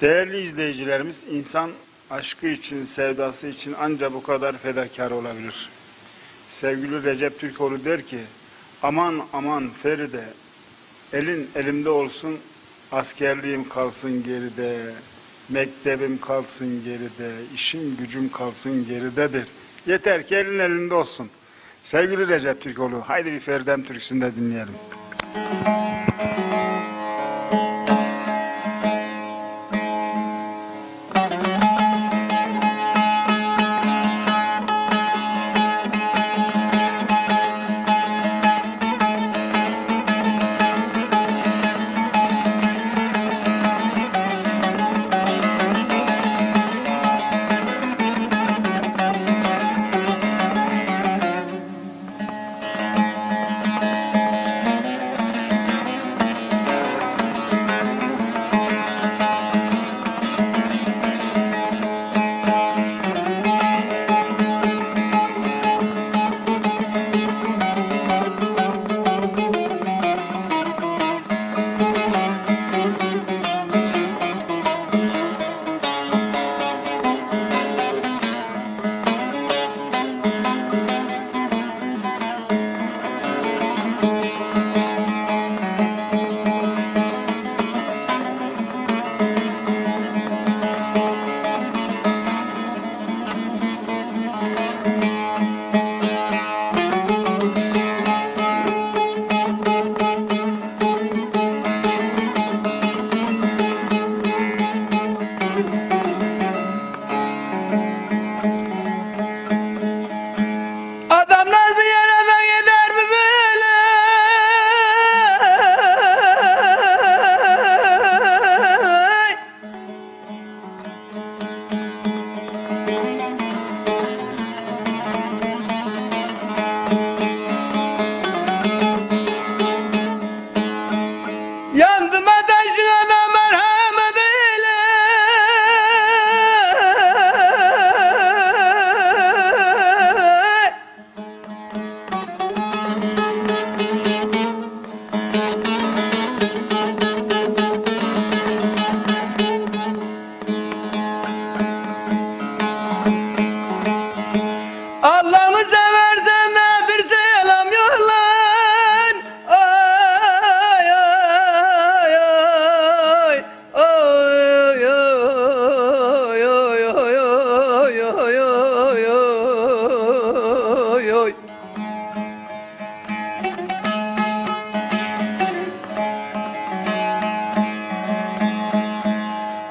Değerli izleyicilerimiz, insan aşkı için, sevdası için ancak bu kadar fedakar olabilir. Sevgili Recep Türkoğlu der ki, aman aman Feride, elin elimde olsun, askerliğim kalsın geride, mektebim kalsın geride, işim gücüm kalsın geridedir. Yeter ki elin elinde olsun. Sevgili Recep Türkoğlu, haydi bir Feridem türküsünü de dinleyelim. Adam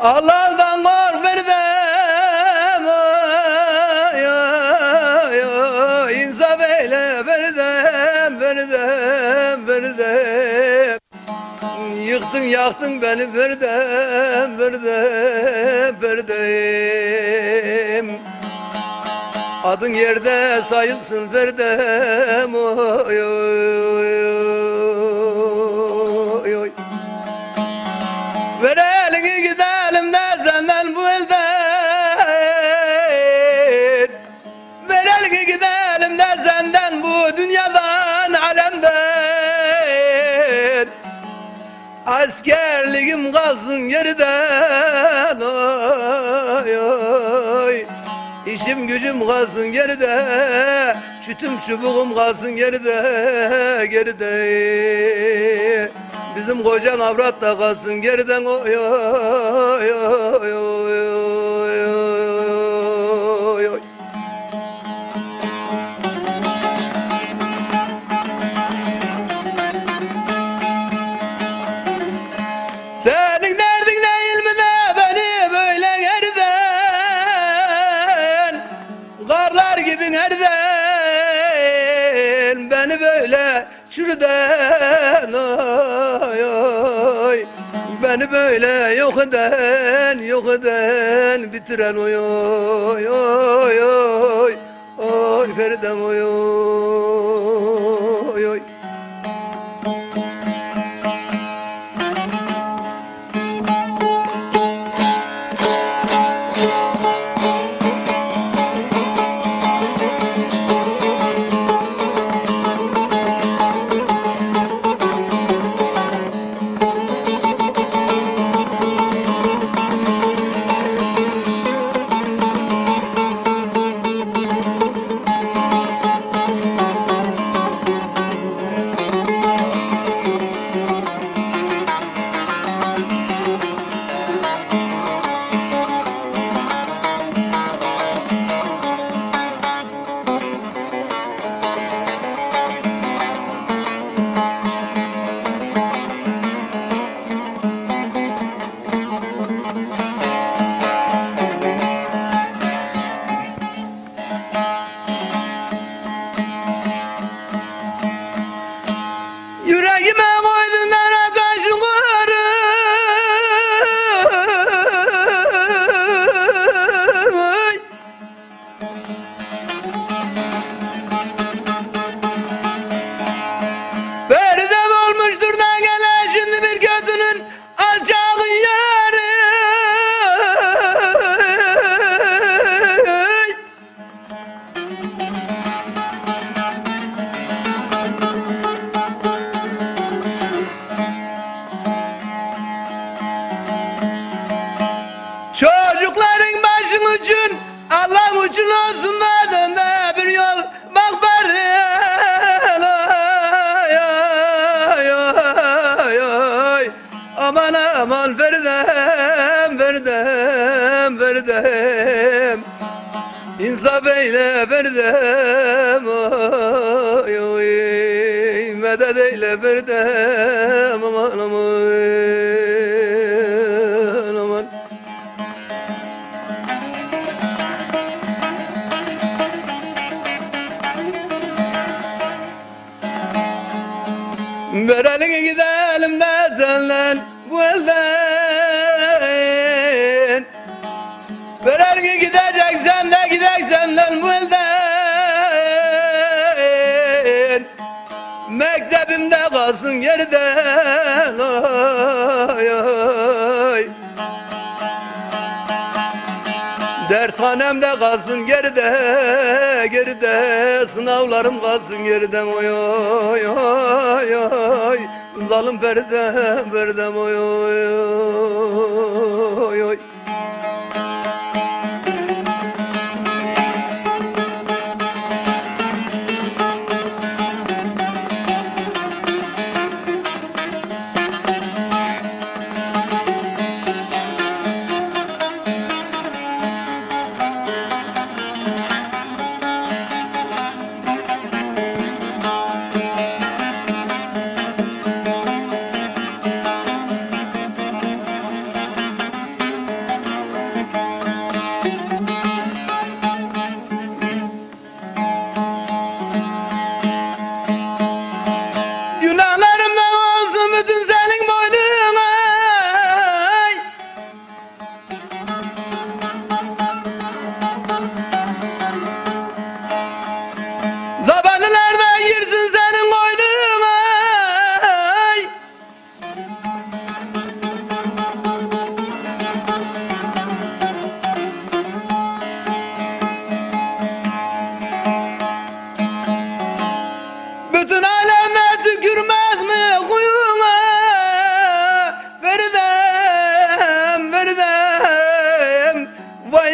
Allah'tan kork bir de İnsaf eyle bir de Yıktın yaktın beni bir de bir Adın yerde sayılsın bir de oy, oy, oy. Senden bu elden Ver elini gidelim de senden bu dünyadan alemden. Askerliğim kalsın geriden oy oy İşim gücüm kalsın geride Çütüm çubuğum kalsın geride Geride. Bizim kocan avrat da kalsın geriden oy oy oy oy oy Senin böyle çürüden oy oy Beni böyle yok eden yok eden bitiren oy oy oy oy. Oy Feridem oy oy Ucun olsun da döndü bir yol. Bak bari. Aman aman Feridem Feridem Feridem İnsaf eyle Feridem Oy oy. Medet eyle Aman aman aman Ver elini gidelim de senle bu elden. Ver elini gideceksen de gidek senden bu elden. Mektebimde kalsın geriden oy oy Dershanemde kalsın geride, geride. Sınavlarım kalsın geriden oy oy oy oy. Zalim perdem, perdem oy oy oy oy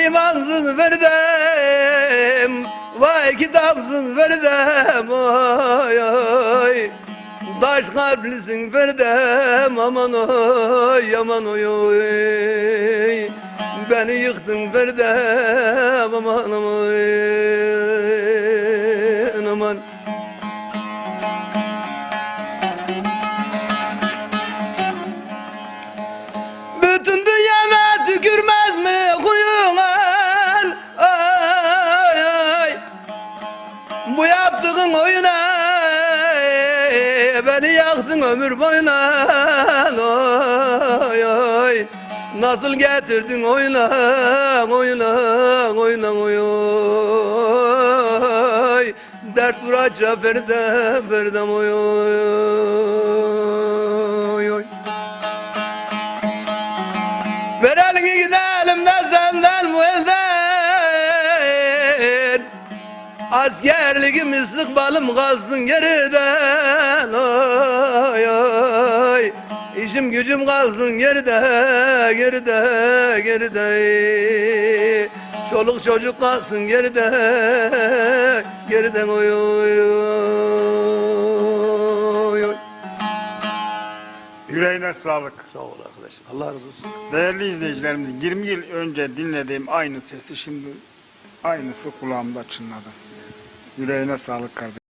imansız Feridem Vay kitapsız Feridem Oy oy. Taş kalplisin Feridem Aman oy aman oy oy. Beni yıktın Feridem Aman oy Beni yaktın ömür boyuna oy, oy. Nasıl getirdin oyuna oyuna oyuna oy, oy. Dert vuracak Ferdem Ferdem oy oy oy. Ver elini gidelim Askerliğim istikbalım kalsın geriden Oy oy. İşim gücüm kalsın geride geride geride. Çoluk çocuk kalsın geride geriden oy oy oy. Oy Yüreğine sağlık. Sağ ol arkadaş Allah razı olsun. Değerli izleyicilerimiz 20 yıl önce dinlediğim aynı sesi şimdi aynısı kulağımda çınladı. Yüreğine sağlık kardeşim.